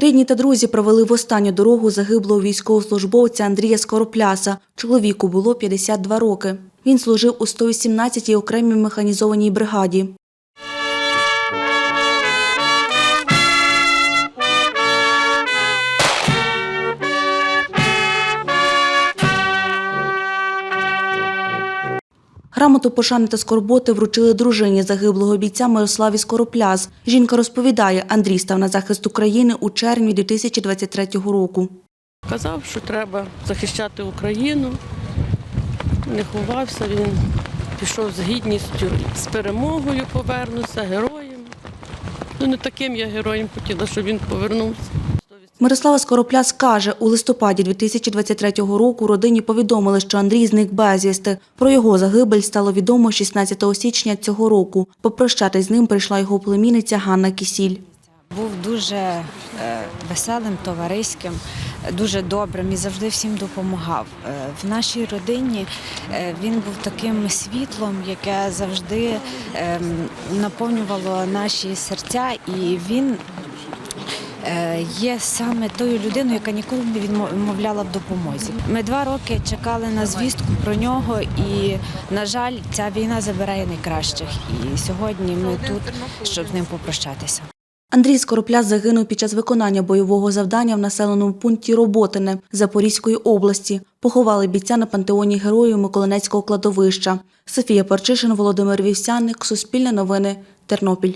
Рідні та друзі провели в останню дорогу загиблого військовослужбовця Андрія Скоропляса. Чоловіку було 52 роки. Він служив у 118-й окремій механізованій бригаді. Грамоту пошани та скорботи вручили дружині загиблого бійця Мирославі Скоропляс. Жінка розповідає, Андрій став на захист України у червні 2023 року. Казав, що треба захищати Україну. Не ховався, він пішов з гідністю, з перемогою повернувся, героєм. Ну, не таким я героєм хотіла, щоб він повернувся. Мирослава Скоропляс каже, у листопаді 2023 року родині повідомили, що Андрій зник безвісти. Про його загибель стало відомо 16 січня цього року. Попрощатись з ним прийшла його племінниця Ганна Кісіль. Був дуже е, веселим, товариським, дуже добрим і завжди всім допомагав. Е, В нашій родині е, він був таким світлом, яке завжди ем, наповнювало наші серця, і він є саме тою людиною, яка ніколи не відмовляла в допомозі. Ми два роки чекали на звістку про нього, і, на жаль, ця війна забирає найкращих. І сьогодні ми тут, щоб з ним попрощатися. Андрій Скоропляс загинув під час виконання бойового завдання в населеному пункті Роботине Запорізької області. Поховали бійця на пантеоні героїв Миколинецького кладовища. Софія Парчишин, Володимир Вівсяник, Суспільне новини, Тернопіль.